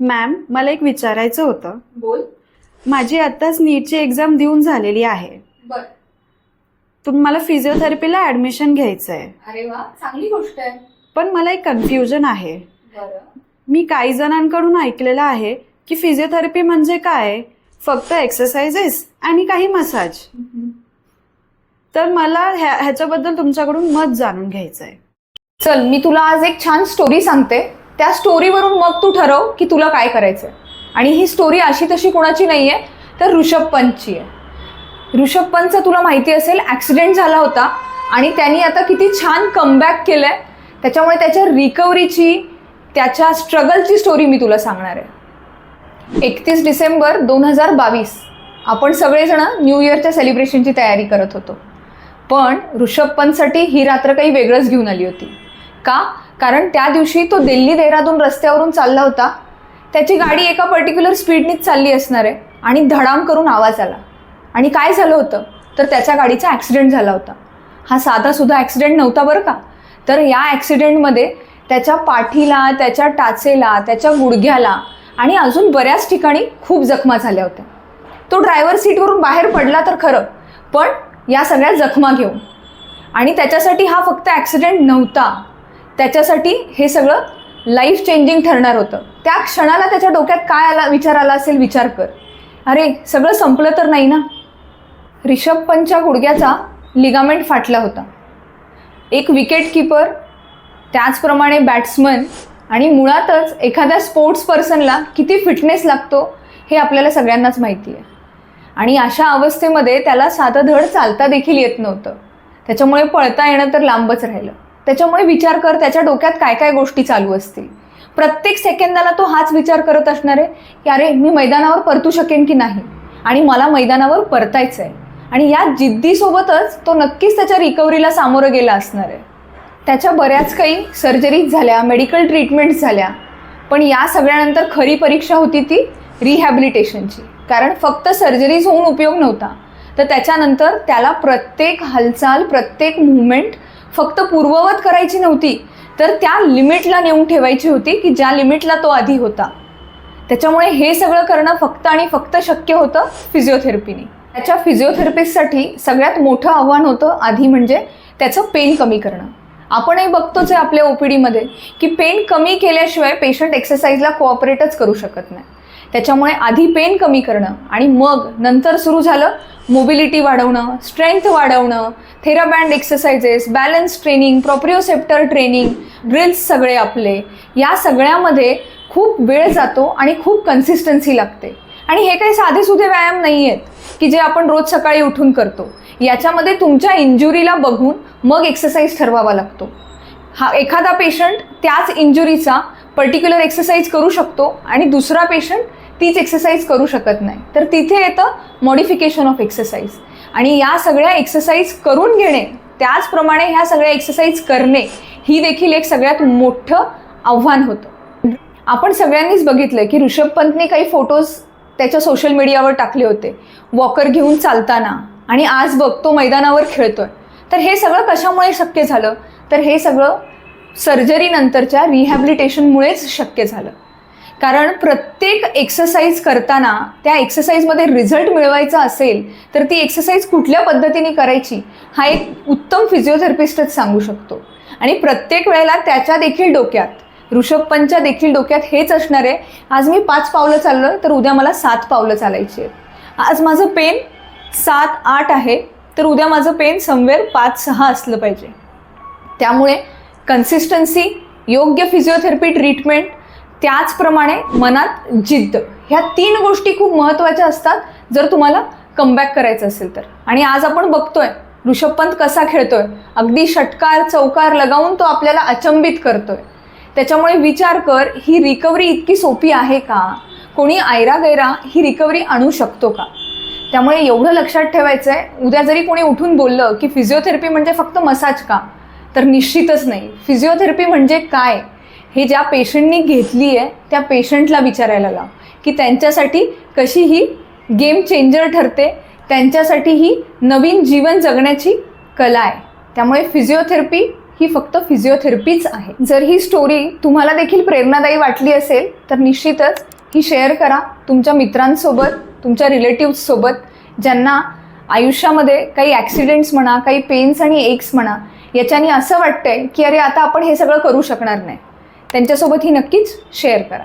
Ma'am मला एक विचारायचं होतं. बोल. माझी आत्ताच नीटची एक्झाम देऊन झालेली आहे. बर. तुम्ही मला फिजिओथेरपीला ॲडमिशन घ्यायचं आहे अरे वा चांगली गोष्ट आहे. पण मला एक कन्फ्युजन आहे. बरं. मी काही जणांकडून ऐकलेलं आहे की फिजिओथेरपी म्हणजे काय? फक्त एक्सरसाइजेस आणि काही मसाज तर मला ह्या ह्याच्याबद्दल तुमच्याकडून मत जाणून घ्यायचं आहे चल मी तुला आज एक छान स्टोरी सांगते. त्या स्टोरीवरून मग तू ठरव की तुला काय करायचं आणि ही स्टोरी अशी तशी कोणाची नाही आहे तर ऋषभ पंतची आहे. ऋषभ पंतचा तुला माहिती असेल ॲक्सिडेंट झाला होता आणि त्यांनी आता किती छान कमबॅक केलं आहे त्याच्यामुळे त्याच्या रिकव्हरीची त्याच्या स्ट्रगलची स्टोरी मी तुला सांगणार आहे. एकतीस डिसेंबर दोन हजार बावीस आपण सगळेजण न्यू इयरच्या सेलिब्रेशनची तयारी करत होतो. पण ऋषभ पंतसाठी ही रात्र काही वेगळंच घेऊन आली होती. का? कारण त्या दिवशी तो दिल्ली देहरादून रस्त्यावरून चालला होता. त्याची गाडी एका पर्टिक्युलर स्पीडनीच चालली असणार आहे आणि धडाम करून आवाज आला. आणि काय झालं होतं? तर त्याच्या गाडीचा ॲक्सिडेंट झाला होता. हा साधासुद्धा ॲक्सिडेंट नव्हता बरं का? तर या ॲक्सिडेंटमध्ये त्याच्या पाठीला त्याच्या टाचेला त्याच्या गुडघ्याला आणि अजून बऱ्याच ठिकाणी खूप जखमा झाल्या होत्या. तो ड्रायव्हर सीटवरून बाहेर पडला तर खरं पण या सगळ्या जखमा घेऊन. आणि त्याच्यासाठी हा फक्त ॲक्सिडेंट नव्हता. त्याच्यासाठी हे सगळं लाईफ चेंजिंग ठरणार होतं. त्या क्षणाला त्याच्या डोक्यात काय आला विचार आला असेल विचार कर. अरे सगळं संपलं तर नाही ना? रिषभ पंतच्या गुडघ्याचा लिगामेंट फाटला होता. एक विकेट किपर त्याचप्रमाणे बॅट्समन आणि मुळातच एखाद्या स्पोर्ट्स पर्सनला किती फिटनेस लागतो हे आपल्याला सगळ्यांनाच माहिती आहे. आणि अशा अवस्थेमध्ये त्याला साधं धड चालता देखील येत नव्हतं. त्याच्यामुळे पळता येणं तर लांबच राहिलं. त्याच्यामुळे विचार कर त्याच्या डोक्यात काय काय गोष्टी चालू असतील. प्रत्येक सेकंदाला तो हाच विचार करत असणार आहे की अरे मी मैदानावर परतू शकेन की नाही? आणि मला मैदानावर परतायचं आहे आणि या जिद्दीसोबतच तो नक्कीच त्याच्या रिकव्हरीला सामोरं गेला असणार आहे. त्याच्या बऱ्याच काही सर्जरीज झाल्या मेडिकल ट्रीटमेंट्स झाल्या पण या सगळ्यानंतर खरी परीक्षा होती ती रिहॅबिलिटेशनची कारण फक्त सर्जरीज होऊन उपयोग नव्हता. तर त्याच्यानंतर त्याला प्रत्येक हालचाल प्रत्येक मुवमेंट फक्त पूर्ववत करायची नव्हती तर त्या लिमिटला नेऊन ठेवायची होती की ज्या लिमिटला तो आधी होता. त्याच्यामुळे हे सगळं करणं फक्त आणि फक्त शक्य होतं फिजिओथेरपीने त्याच्या फिजिओथेरपिस्टसाठी सगळ्यात मोठं आव्हान होतं आधी म्हणजे त्याचं पेन कमी करणं. आपणही बघतोच आहे आपल्या ओपीडीमध्ये की पेन कमी केल्याशिवाय पेशंट एक्सरसाइजला कोऑपरेटच करू शकत नाही. त्याच्यामुळे आधी पेन कमी करणं आणि मग नंतर सुरू झालं मोबिलिटी वाढवणं स्ट्रेंथ वाढवणं TheraBand exercises balance training proprioceptor training drills सगळे आपले. या सगळ्यामध्ये खूप वेळ जातो आणि खूप कन्सिस्टन्सी लागते. आणि हे काही साधेसुधे व्यायाम नाही आहेत की जे आपण रोज सकाळी उठून करतो. याच्यामध्ये तुमच्या इंजुरीला बघून मग एक्सरसाइज ठरवावा लागतो. हा एखादा पेशंट त्याच इंजुरीचा पर्टिक्युलर एक्सरसाइज करू शकतो आणि दुसरा पेशंट तीच एक्सरसाइज करू शकत नाही. तर तिथे येतं मॉडिफिकेशन ऑफ एक्सरसाइज आणि या सगळ्या एक्सरसाइज करून घेणे त्याचप्रमाणे ह्या सगळ्या एक्सरसाइज करणे ही देखील एक सगळ्यात मोठं आव्हान होतं. आपण सगळ्यांनीच बघितलं की ऋषभ पंतने काही फोटोज त्याच्या सोशल मीडियावर टाकले होते. वॉकर घेऊन चालताना. आणि आज बघ तो मैदानावर खेळतोय. तर हे सगळं कशामुळे शक्य झालं? तर हे सगळं सर्जरीनंतरच्या रिहॅबिलिटेशनमुळेच शक्य झालं. कारण प्रत्येक एक्सरसाइज करताना त्या एक्सरसाइजमध्ये रिझल्ट मिळवायचा असेल तर ती एक्सरसाइज कुठल्या पद्धतीने करायची हा एक उत्तम फिजिओथेरपिस्टच सांगू शकतो. आणि प्रत्येक वेळेला त्याच्या देखील डोक्यात ऋषभ पंतच्या देखील डोक्यात हेच असणार आहे आज मी पाच पावलं चाललो तर उद्या मला सात पावलं चालायची आहेत. आज माझं पेन सात आठ आहे तर उद्या माझं पेन समवेअर पाच सहा असलं पाहिजे. त्यामुळे कन्सिस्टन्सी योग्य फिजिओथेरपी ट्रीटमेंट त्याचप्रमाणे मनात जिद्द ह्या तीन गोष्टी खूप महत्त्वाच्या असतात जर तुम्हाला कमबॅक करायचं असेल तर. आणि आज आपण बघतोय ऋषभ पंत कसा खेळतोय अगदी षटकार चौकार लगावून तो आपल्याला अचंबित करतोय. त्याच्यामुळे विचार कर ही रिकव्हरी इतकी सोपी आहे का? कोणी आयरा गैरा ही रिकव्हरी आणू शकतो का? त्यामुळे एवढं लक्षात ठेवायचं आहे उद्या जरी कोणी उठून बोललं की फिजिओथेरपी म्हणजे फक्त मसाज का? तर निश्चितच नाही. फिजिओथेरपी म्हणजे काय? हे ज्या पेशंटनी घेतली आहे त्या पेशंटला विचारायला लाव. की त्यांच्यासाठी कशी ही गेम चेंजर ठरते त्यांच्यासाठी ही नवीन जीवन जगण्याची कला आहे. त्यामुळे फिजिओथेरपी ही फक्त फिजिओथेरपीच आहे. जर ही स्टोरी तुम्हाला देखील प्रेरणादायी वाटली असेल तर निश्चितच ही शेअर करा तुमच्या मित्रांसोबत तुमच्या रिलेटिव्हसोबत ज्यांना आयुष्यामध्ये काही ॲक्सिडेंट्स म्हणा काही पेन्स आणि एक्स म्हणा याच्याने असं वाटतंय की अरे आता आपण हे सगळं करू शकणार नाही. त्यांच्यासोबत ही नक्कीच शेअर करा.